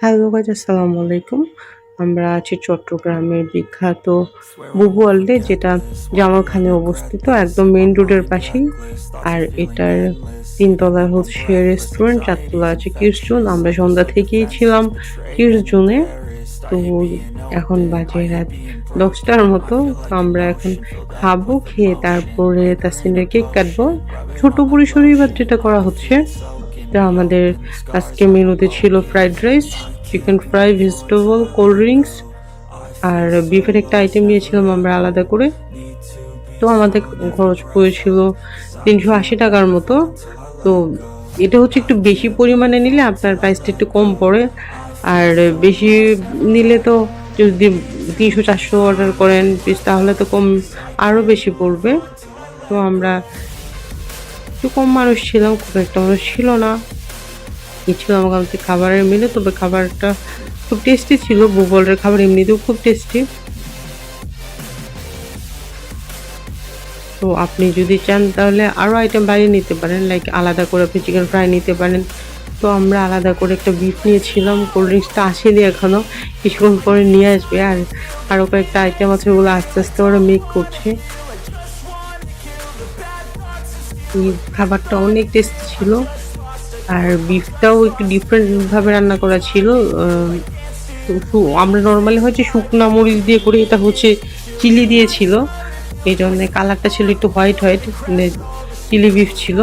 Hello guys আসসালামু আলাইকুম আমরা আছি চট্টগ্রামের বিখ্যাত বুবু যেটা জামালখানে অবস্থিত, একদম মেইন রোডের পাশেই। আর এটার তিনতলায় হচ্ছে রেস্টুরেন্ট চারতলা আছে কিস জোন আমরা সন্ধ্যা থেকেই ছিলাম কিস জোনে তো এখন বাজে রাত দশটার মতো। আমরা এখন খাব, খেয়ে তারপরে তাসিনের কেক কাটবো। ছোট পরিসরেই বা যেটা করা হচ্ছে। তো আমাদের আজকে মেনুতে ছিল fried rice chicken fry vegetable cold drinks আর বিফের একটা আইটেম নিয়েছিলাম আমরা আলাদা করে। তো আমাদের খরচ পড়েছিল তিনশো আশি টাকার মতো। তো এটা হচ্ছে একটু বেশি পরিমাণে নিলে আপনার প্রাইসটা একটু কম পড়ে। আর বেশি নিলে তো যদি তিনশো চারশো অর্ডার করেন পিস তাহলে তো কম আরও বেশি পড়বে। তো আমরা একটু কম মানুষ ছিলাম, খুব একটা মানুষ ছিল না। ছিল আমার কাছে খাবারের মিলে তবে খাবারটা খুব টেস্টি ছিল, ভূগোলের খাবার এমনিতেও খুব টেস্টি তো আপনি যদি চান তাহলে আরও আইটেম বাড়িয়ে নিতে পারেন লাইক আলাদা করে আপনি চিকেন ফ্রাই নিতে পারেন। তো আমরা আলাদা করে একটা বিফ নিয়েছিলাম কোল্ড ড্রিঙ্কসটা আসেনি এখনও কিছুক্ষণ পরে নিয়ে আসবে। আর আরও কয়েকটা আইটেম আছে, ওগুলো আস্তে আস্তে ওরা মেক করছে। খাবারটা অনেক টেস্টি ছিল। আর বিফটাও একটু ডিফারেন্টভাবে রান্না করা ছিল। আমরা নর্মালি হচ্ছে শুকনা মরিচ দিয়ে করে এটা হচ্ছে চিলি দিয়েছিল। এই জন্য কালারটা ছিল একটু হোয়াইট হোয়াইট মানে চিলি বিফ ছিল।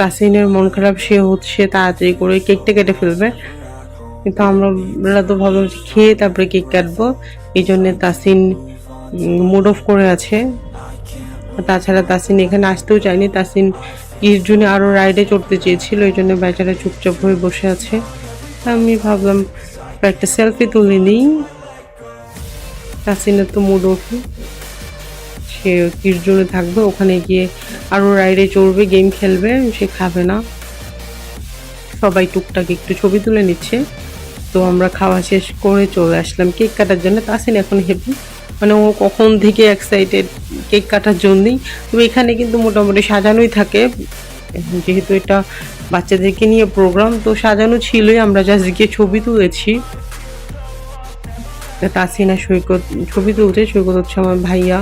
তাসিনের মন খারাপ, সে হচ্ছে তাড়াতাড়ি করে কেকটা কেটে ফেলবে। কিন্তু আমরা তো ভাবলাম খেয়ে তারপরে কেক কাটবো। এই জন্য তাসিন মুড অফ করে আছে। তাছাড়া তাসিন এখানে আসতেও চায়নি। তাসিন জন্য আরও রাইডে চড়তে চেয়েছিল ওই জন্য বেচারা চুপচাপ হয়ে বসে আছে। আমি ভাবলাম, একটা সেলফি তুলে নিই। তাসিনের তো মুড অফ সে কির জন্য থাকবে, ওখানে গিয়ে আরও রাইডে চড়বে গেম খেলবে, সে খাবে না। সবাই টুকটাক একটু ছবি তুলে নিচ্ছে। তো আমরা খাওয়া শেষ করে চলে আসলাম। কেক কাটার জন্য তাসিন এখন হেভি মানে ও কখন থেকে এক্সাইটেড কেক কাটার জন্যই। তবে এখানে কিন্তু মোটামুটি সাজানোই থাকে। যেহেতু এটা বাচ্চাদেরকে নিয়ে প্রোগ্রাম তো সাজানো ছিলই। আমরা জাস্ট গিয়ে ছবি তুলেছি। তাসিনা সৈকত, ছবি তুলছে। সৈকত হচ্ছে আমার ভাইয়া।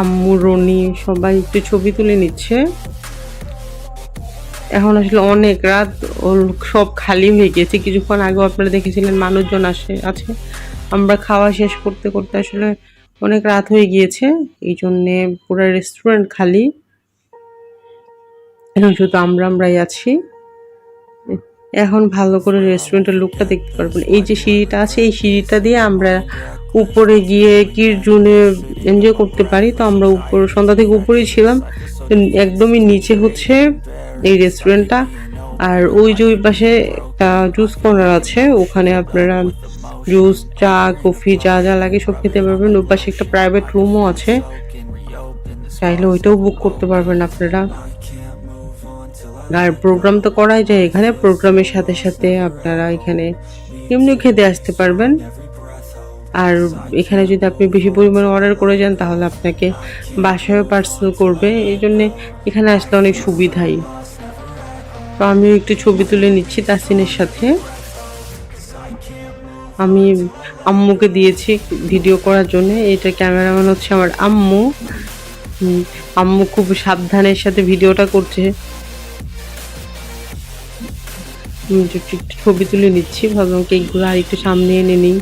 আম্মু, রনি সবাই একটু ছবি তুলে নিচ্ছে। এখন আসলে অনেক রাত সব খালি হয়ে গেছে। কিছুক্ষণ আগেও আপনারা দেখেছিলেন মানুষজন আসে, আছে। আমরা খাওয়া শেষ করতে করতে আসলে অনেক রাত হয়ে গিয়েছে। এই জন্যে পুরো রেস্টুরেন্ট খালি। এখন শুধু আমরা, আমরাই আছি। এখন ভালো করে রেস্টুরেন্টের লুকটা দেখতে পারবেন। এই যে সিঁড়িটা আছে, এই সিঁড়িটা দিয়ে আমরা উপরে গিয়ে কির জুনে এনজয় করতে পারি। তো আমরা উপর, সন্ধ্যা থেকে উপরেই ছিলাম। একদমই নিচে হচ্ছে। এই রেস্টুরেন্টটা আর ওই যে ওই পাশে জুস কর্নার আছে, ওখানে আপনারা জুস চা কফি যা যা লাগে সব খেতে পারবেন। ওই পাশে একটা প্রাইভেট রুমও আছে। চাইলে ওইটাও বুক করতে পারবেন আপনারা। আর প্রোগ্রাম তো করাই যায় এখানে। প্রোগ্রামের সাথে সাথে আপনারা এখানে এমনিও খেতে আসতে পারবেন। আর এখানে যদি আপনি বেশি পরিমাণে অর্ডার করে যান, তাহলে আপনাকে বাসায় পার্সেল করবে। এই জন্যে এখানে আসলে অনেক সুবিধাই। তো আমিও একটু ছবি তুলে নিচ্ছি তাসিনের সাথে। আমি আম্মুকে দিয়েছি ভিডিও করার জন্য। এটা ক্যামেরাম্যান হচ্ছে আমার আম্মু। আম্মু খুব সাবধানের সাথে ভিডিওটা করছে। ছবি তুলে নিচ্ছি, ভাবলাম কেকগুলো আর একটু সামনে এনে নিই।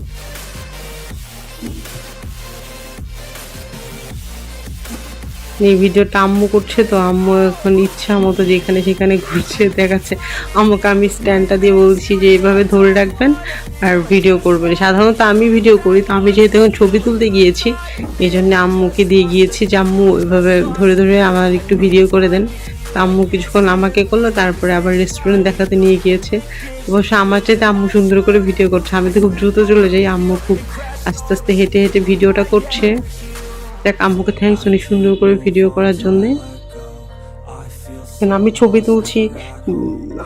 এই ভিডিওটা আম্মু করছে তো আম্মু এখন ইচ্ছা মতো যেখানে সেখানে ঘুরছে, দেখাচ্ছে। আম্মুকে আমি স্ট্যান্ডটা দিয়ে বলছি যে এইভাবে ধরে রাখবেন আর ভিডিও করবেন। সাধারণত আমি ভিডিও করি, তো আমি যেহেতু এখন ছবি তুলতে গিয়েছি এই জন্য আম্মুকে দিয়ে গিয়েছি যে আম্মু এভাবে ধরে ধরে আমার একটু ভিডিও করে দেন। তো আম্মু কিছুক্ষণ আমাকে করল, তারপরে আবার রেস্টুরেন্ট দেখাতে নিয়ে গিয়েছে। অবশ্য আমার চাইতে আম্মু সুন্দর করে ভিডিও করছে। আমি তো খুব দ্রুত চলে যাই, আম্মু খুব আস্তে আস্তে হেঁটে হেঁটে ভিডিওটা করছে। দেখ, আম্মুকে থ্যাংকস উনি সুন্দর করে ভিডিও করার জন্যে। কেন, আমি ছবি তুলছি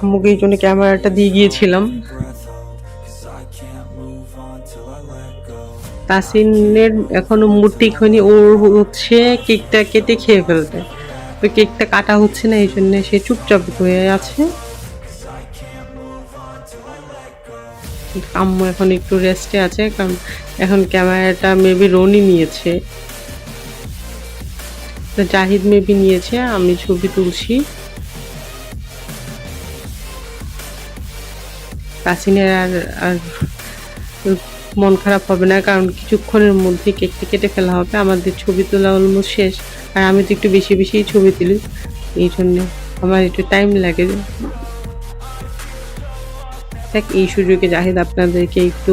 আম্মুকে এই জন্য ক্যামেরাটা দিয়ে গিয়েছিলাম। তাসিনের এখনও মুড ঠিক ওর হচ্ছে কেকটা কেটে খেয়ে ফেলবে। তো কেকটা কাটা হচ্ছে না, এই জন্য সে চুপচাপ হয়ে আছে। আম্মু এখন একটু রেস্টে আছে, কারণ এখন ক্যামেরাটা মেবি রনি নিয়েছে। জাহিদ মেবি নিয়েছে, আমি ছবি তুলছি। কাসিনের আর আর মন খারাপ হবে না, কারণ কিছুক্ষণের মধ্যে কেকটি কেটে ফেলা হবে, আমাদের ছবি তোলা অলমোস্ট শেষ, আর আমি তো একটু বেশি বেশি ছবি তুলি, এই জন্য আমার একটু টাইম লাগে। দেখ, এই সুযোগে জাহিদ আপনাদেরকে একটু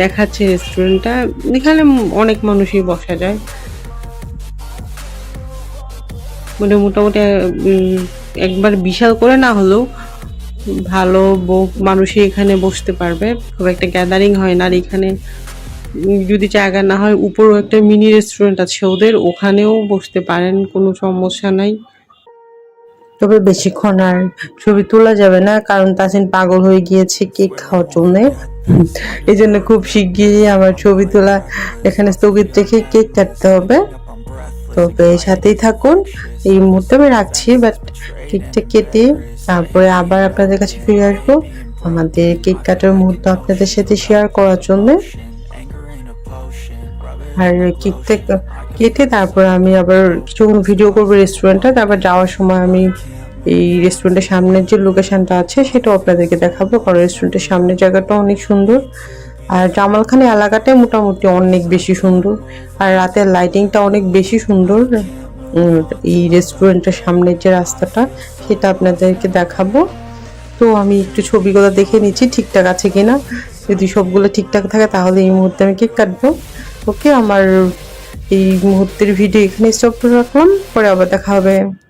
দেখাচ্ছে রেস্টুরেন্টটা এখানে অনেক মানুষই বসা যায়। মানে মোটামুটি একবার বিশাল করে না হলেও ভালো মানুষই এখানে বসতে পারবে। খুব একটা গ্যাদারিং হয় না। আর এখানে যদি জায়গা না হয়, উপরেও একটা মিনি রেস্টুরেন্ট আছে ওদের, ওখানেও বসতে পারেন, কোনো সমস্যা নাই। তবে বেশিক্ষণ আর ছবি তোলা যাবে না, কারণ তাসিন পাগল হয়ে গিয়েছে কেক খাওয়ার জন্য। এই জন্য খুব শিগগিরই আমার ছবি তোলা এখানে স্থগিত রেখে কেক কাটতে হবে। তবে সাথেই থাকুন। এই মুহূর্তে আমি রাখছি বাট কেকটা কেটে তারপরে আবার আপনাদের কাছে ফিরে আসব। আমাদের কেক কাটার মুহূর্ত আপনাদের সাথে শেয়ার করার জন্য। আর কেকটা কেটে তারপর আমি আবার কিছুক্ষণ ভিডিও করব রেস্টুরেন্টটা তারপর যাওয়ার সময় আমি এই রেস্টুরেন্টের সামনের যে লোকেশনটা আছে, সেটাও আপনাদেরকে দেখাবো। কারণ রেস্টুরেন্টের সামনের জায়গাটা অনেক সুন্দর। আর জামালখানি এলাকাটাই মোটামুটি অনেক বেশি সুন্দর। আর রাতের লাইটিংটা অনেক বেশি সুন্দর। এই রেস্টুরেন্টের সামনের যে রাস্তাটা, সেটা আপনাদেরকে দেখাবো। তো আমি একটু ছবিগুলো দেখে নিচ্ছি ঠিকঠাক আছে কিনা। যদি সবগুলো ঠিকঠাক থাকে, তাহলে এই মুহূর্তে আমি কেক কাটবো। ওকে, আমার এই মুহূর্তের ভিডিও এখানে স্টপ করে রাখলাম। পরে আবার দেখা হবে।